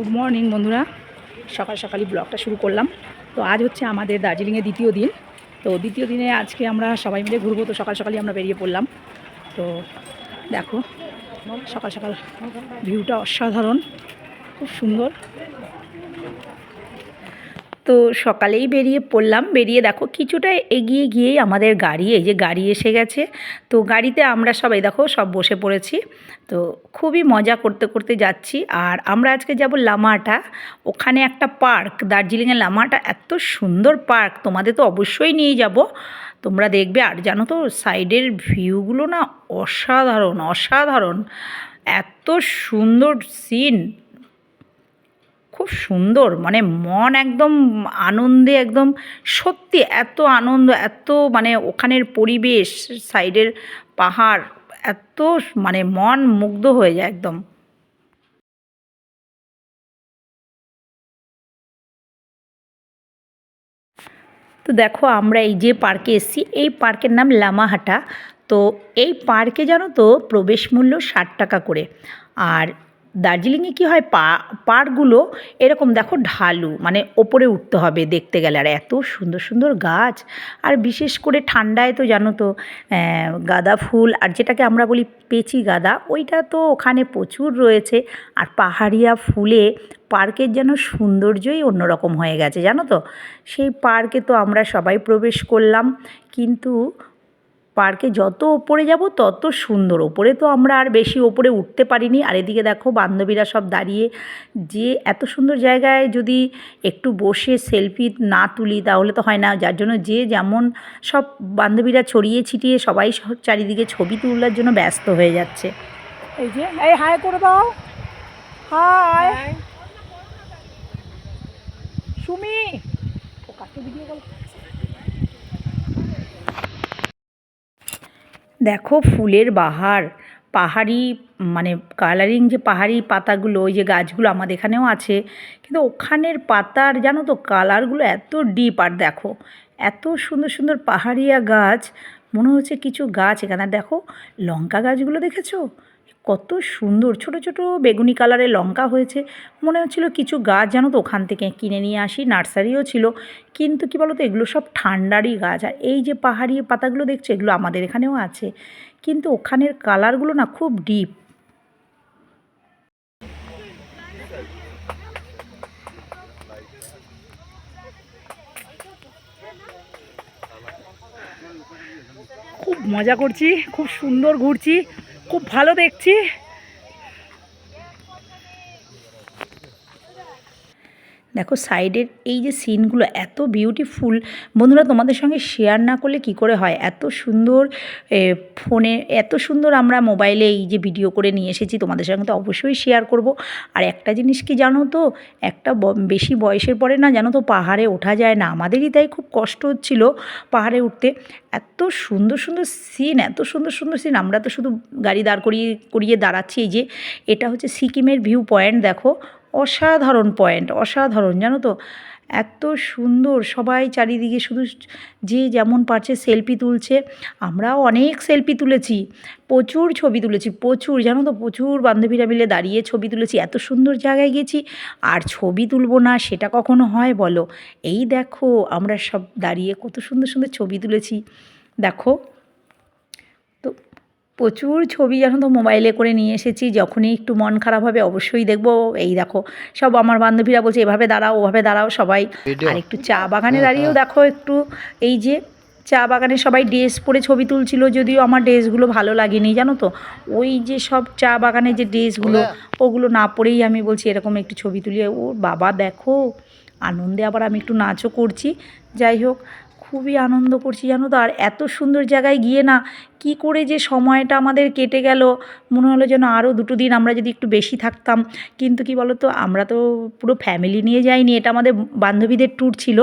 Good morning বন্ধুরা। সকাল সকালই ব্লগটা শুরু করলাম। তো আজ হচ্ছে আমাদের দার্জিলিংয়ের দ্বিতীয় দিন। তো দ্বিতীয় দিনে আজকে আমরা সবাই মিলে ঘুরবো। তো সকাল সকালই আমরা বেরিয়ে পড়লাম। তো দেখো, সকাল সকাল ভিউটা অসাধারণ। খুব সুন্দর। তো সকালেই বেরিয়ে পড়লাম। বেরিয়ে দেখো কিছুটা এগিয়ে গিয়েই আমাদের গাড়ি, এই যে গাড়ি এসে গেছে। তো গাড়িতে আমরা সবাই দেখো সব বসে পড়েছি। তো খুবই মজা করতে করতে যাচ্ছি। আর আমরা আজকে যাব লামাটা। ওখানে একটা পার্ক, দার্জিলিংয়ের লামাটা। এত সুন্দর পার্ক। তোমাদের তো অবশ্যই নিয়ে যাব। তোমরা দেখবে। আর জানো তো, সাইডের ভিউগুলো না অসাধারণ অসাধারণ। এত সুন্দর সিন। খুব সুন্দর মানে মন একদম আনন্দে, একদম সত্যি এত আনন্দ, এত মানে ওখানের পরিবেশ, সাইডের পাহাড়, এত মানে মন মুগ্ধ হয়ে যায় একদম। তো দেখো আমরা এই যে পার্কে এসেছি, এই পার্কের নাম লামাহাটা। তো এই পার্কে জানো তো প্রবেশ মূল্য ষাট টাকা করে। আর দার্জিলিংয়ে কী হয়? পা পার্কগুলো এরকম দেখো ঢালু মানে ওপরে উঠতে হবে দেখতে গেলে। আর এত সুন্দর সুন্দর গাছ, আর বিশেষ করে ঠান্ডায় তো জানো তো গাঁদা ফুল, আর যেটাকে আমরা বলি পেচি গাঁদা, ওইটা তো ওখানে প্রচুর রয়েছে। আর পাহাড়িয়া ফুলে পার্কের যেন সৌন্দর্যই অন্যরকম হয়ে গেছে, জানো তো? সেই পার্কে তো আমরা সবাই প্রবেশ করলাম, কিন্তু পার্কে যত ওপরে যাব তত সুন্দর। ওপরে তো আমরা আর বেশি ওপরে উঠতে পারিনি। আর এদিকে দেখো বান্ধবীরা সব দাঁড়িয়ে যে এত সুন্দর জায়গায় যদি একটু বসে সেলফি না তুলি তাহলে তো হয় না। যার জন্য যে যেমন সব বান্ধবীরা ছড়িয়ে ছিটিয়ে সবাই চারিদিকে ছবি তোলার জন্য ব্যস্ত হয়ে যাচ্ছে। এই যে এই হাই করে দাও। হাই। সুমি। ও কাকে ভিডিও কল দেখো ফুলের বাহার, পাহাড়ি মানে কালারিং যে পাহাড়ি পাতাগুলো, ওই যে গাছগুলো আমাদের এখানেও আছে, কিন্তু ওখানের পাতার জানো তো কালারগুলো এত ডিপ আর দেখো এত সুন্দর সুন্দর পাহাড়িয়া গাছ, মনে হচ্ছে কিছু গাছ এখানে। দেখো লঙ্কা গাছগুলো দেখেছ? কত সুন্দর। ছোট ছোট বেগুনি কালারের লঙ্কা হয়েছে। মনে হচ্ছিল কিছু গাছ জানো তো ওখান থেকে কিনে নিয়ে আসি, নার্সারিও ছিল। কিন্তু কি বলতো, এগুলো সব ঠান্ডারই গাছ। আর এই যে পাহাড়ি পাতাগুলো দেখছ, এগুলো আমাদের এখানেও আছে। কিন্তু ওখানের কালারগুলো না খুব ডিপ। খুব মজা করছি, খুব সুন্দর ঘুরছি। খুব ভালো দেখছি। দেখো সাইডের এই যে সিনগুলো এত বিউটিফুল বন্ধুরা, তোমাদের সঙ্গে শেয়ার না করলে কি করে হয়? এত সুন্দর ফোনে এত সুন্দর আমরা মোবাইলে এই যে ভিডিও করে নিয়ে এসেছি, তোমাদের সঙ্গে তো অবশ্যই শেয়ার করব। আর একটা জিনিস কি জানো তো? একটা বেশি বয়সের পরে না জানো তো পাহাড়ে ওঠা যায় না। আমাদেরই তাই খুব কষ্ট হচ্ছিল পাহাড়ে উঠতে। এত সুন্দর সুন্দর সিন এত সুন্দর সুন্দর সিন আমরা তো শুধু গাড়ি দাঁড় করিয়ে করিয়ে দাঁড়াচ্ছি। এই যে এটা হচ্ছে সিকিমের ভিউ পয়েন্ট দেখো। অসাধারণ পয়েন্ট অসাধারণ। জানো তো, এত সুন্দর সবাই চারিদিকে শুধু যে যেমন পারছে সেলফি তুলছে। আমরাও অনেক সেলফি তুলেছি, প্রচুর ছবি তুলেছি, প্রচুর। জানো তো, প্রচুর বান্ধবীরা মিলে দাঁড়িয়ে ছবি তুলেছি, এত সুন্দর জায়গায় গেছি। আর ছবি তুলবো না, সেটা কখনো হয় বলো? এই দেখো, আমরা সব দাঁড়িয়ে কত সুন্দর সুন্দর ছবি তুলেছি। দেখো প্রচুর ছবি জানো তো মোবাইলে করে নিয়ে এসেছি যখনই একটু মন খারাপ হবে অবশ্যই দেখব। এই দেখো সব আমার বান্ধবীরা বলছে এভাবে দাঁড়াও ওভাবে দাঁড়াও। সবাই আর একটু চা বাগানে দাঁড়িয়েও দেখো একটু এই যে চা বাগানে সবাই ড্রেস পরে ছবি তুলছিল যদিও আমার ড্রেসগুলো ভালো লাগেনি জানো তো? ওই যে সব চা বাগানে যে ড্রেসগুলো ওগুলো না পরেই আমি বলছি এরকম একটু ছবি তুলি। ও বাবা দেখো আনন্দে আবার আমি একটু নাচও করছি। যাই হোক খুবই আনন্দ করছি জানো তো। আর এত সুন্দর জায়গায় গিয়ে না কি করে যে সময়টা আমাদের কেটে গেল। মনে হলো যেন আরও দুটো দিন আমরা যদি একটু বেশি থাকতাম। কিন্তু কি বলো তো আমরা তো পুরো ফ্যামিলি নিয়ে যাইনি। এটা আমাদের বান্ধবীদের ট্যুর ছিল।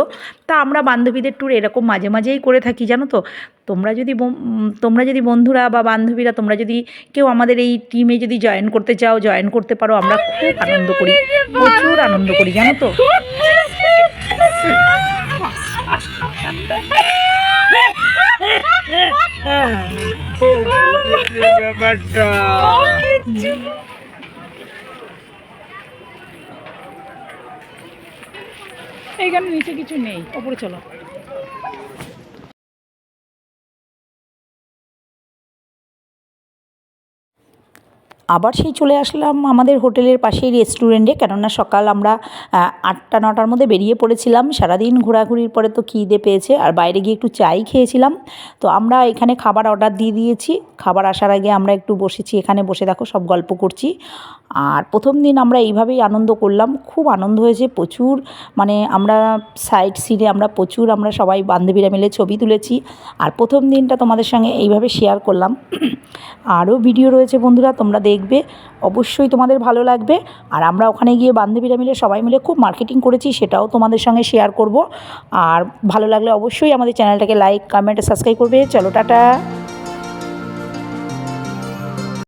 তা আমরা বান্ধবীদের ট্যুর এরকম মাঝে মাঝেই করে থাকি জানো তো। তোমরা যদি তোমরা যদি বন্ধুরা বা বান্ধবীরা, তোমরা যদি কেউ আমাদের এই টিমে যদি জয়েন করতে চাও জয়েন করতে পারো, আমরা খুব আনন্দ করি। প্রচুর আনন্দ করি জানো তো। এইখানে নিচে কিছু নেই। ওপরে চলো। আবার সেই চলে আসলাম আমাদের হোটেলের পাশেই রেস্টুরেন্টে কেননা সকাল আমরা আটটা, নটার মধ্যে বেরিয়ে পড়েছিলাম। সারাদিন ঘোরাঘুরির পরে তো খিদে পেয়েছে। আর বাইরে গিয়ে একটু চাই খেয়েছিলাম। তো আমরা এখানে খাবার অর্ডার দিয়ে দিয়েছি। খাবার আসার আগে আমরা একটু বসেছি। এখানে বসে দেখো সব গল্প করছি। আর প্রথম দিন আমরা এইভাবেই আনন্দ করলাম। খুব আনন্দ হয়েছে, প্রচুর মানে আমরা সাইড সিনে আমরা প্রচুর আমরা সবাই বান্ধবীরা মিলে ছবি তুলেছি। আর প্রথম দিনটা তোমাদের সঙ্গে এইভাবে শেয়ার করলাম। আরও ভিডিও রয়েছে বন্ধুরা, তোমরা দেখবে। অবশ্যই তোমাদের ভালো লাগবে। আর আমরা ওখানে গিয়ে বান্ধবীরা মিলে সবাই মিলে খুব মার্কেটিং করেছি, সেটাও তোমাদের সঙ্গে শেয়ার করব। আর ভালো লাগলে অবশ্যই আমাদের চ্যানেলটাকে লাইক কমেন্ট সাবস্ক্রাইব করবে। চলো, টাটা!